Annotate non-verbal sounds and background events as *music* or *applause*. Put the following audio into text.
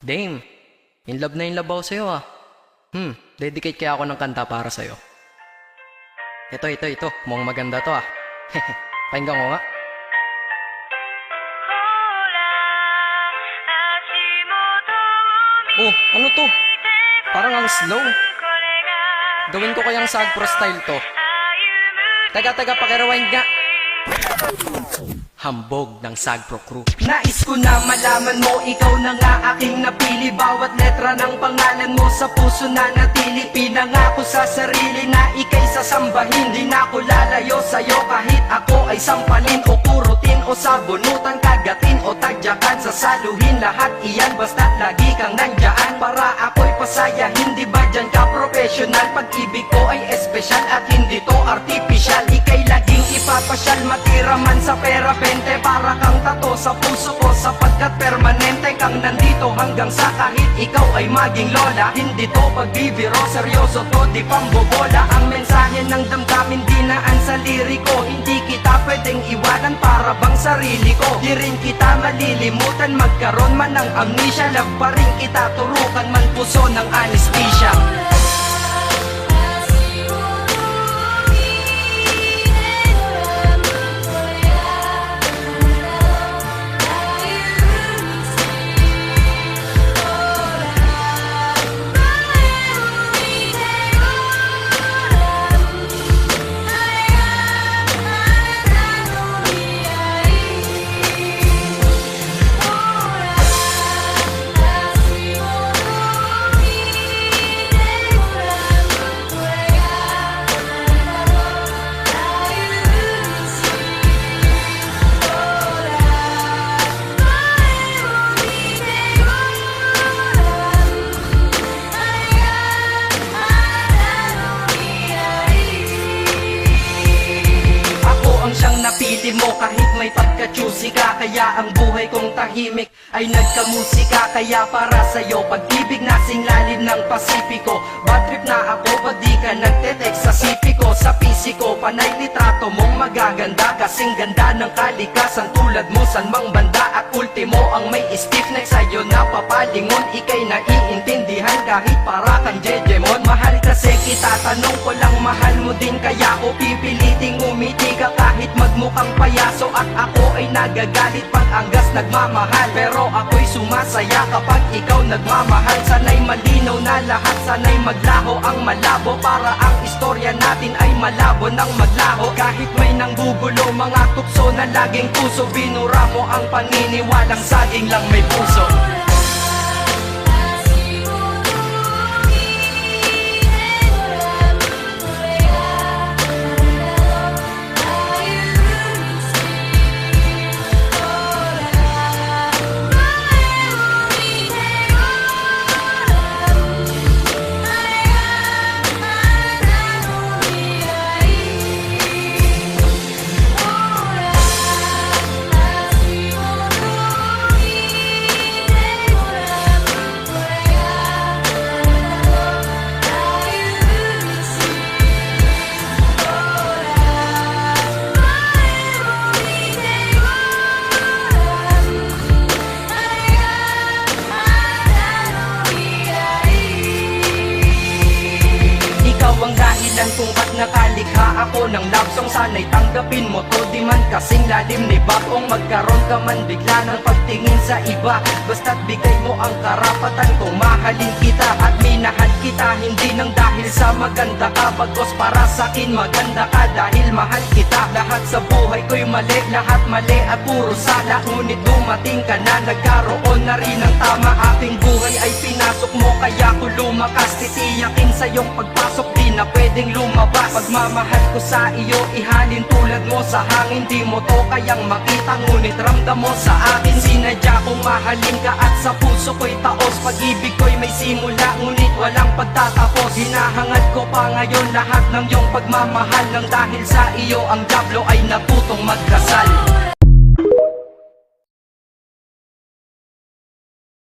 Dame, in love na in love ako sa'yo ah. Hmm, dedicate kaya ako ng kanta para sa'yo. Ito, ito, ito. Mukhang maganda to ah. *laughs* Pakinggan ko nga. Oh, ano to? Parang ang slow. Gawin ko kayang sag pro style to. Teka, teka, pakirewind nga. Hambog ng Sagpro Crew. Nais ko na malaman mo, ikaw na nga aking napili. Bawat letra ng pangalan mo sa puso na natili. Pinangako sa sarili na ikay sasambahin. Di na ako lalayo sa'yo kahit ako ay sampalin O kurutin o sabunutan, kagatin o tagyakan. Sasaluhin lahat iyan basta't lagi kang nandyan Para ako'y pasaya, hindi ba dyan ka professional? Pag-ibig ko ay espesyal at hindi to artificial. Ika'y laging ipapasyal, matira man sa pera bente Para kang tato. Sa puso ko sapagkat permanente kang nandito Hanggang sa kahit ikaw ay maging lola. Hindi to pagbibiro, seryoso to, di pambobola. Ang mensahe ng damdamin dinaan sa liriko. Hindi kita pwedeng iwanan para bang sarili ko. Di rin kita malilimutan, magkaroon man ng amnesia. Love pa rin kita, turukan man puso ng anesthesia may pagka-choosy ka Kaya ang buhay kong tahimik ay nagkamusika Kaya para sa'yo pag-ibig na singlalim ng Pasipiko. Bad trip na ako pag di ka nagte-text sa sipiko? Sa pisiko panay litrato mong magaganda Kasing ganda ng kalikasan tulad mo san mang banda At ultimo ang may stiff neck sa'yo. Na papalingon Ika'y naiintindihan kahit para kang Jejemon. Mahal kasi kita tanong ko lang mahal mo din Kaya ko pipiliting umiti magmukhang payaso At ako ay nagagalit pag anggas nagmamahal. Pero ako'y sumasaya kapag ikaw nagmamahal. Sana'y malinaw na lahat, sana'y maglaho ang malabo. Para ang istorya natin ay malabo ng maglaho. Kahit may nanggugulo mga tukso na laging puso Binura mo ang paniniwalang saging lang may puso kung ba't nakalikha ako ng love song Sana'y tanggapin mo to. Di man kasing lalim ni Bakong magkaroon ka man bigla ng pagtingin sa iba. Basta't bigay mo ang karapatan kung mahalin kita At minahal kita. Hindi nang dahil sa maganda ka Bagos para sa akin maganda ka. Dahil mahal kita Lahat sa buhay ko'y mali, lahat mali at puro sala. Ngunit dumating ka na, nagkaroon na rin ng tama. Aking buhay ay pinasok mo kaya ko lumakas. Titiyakin sa iyong pagpasok di na pwedeng lumabas Pagmamahal ko sa iyo ihalin tulad mo sa hangin. Di mo to kayang makita ngunit ramdam mo sa akin. Sinadya kong mahalin ka at sa puso ko'y taos. Pag-ibig ko'y may simula ngunit walang pagtatapos. Hinahangad ko pa ngayon lahat ng iyong pagmamahal. Nang dahil sa iyo ang Diablo ay natutong magkasal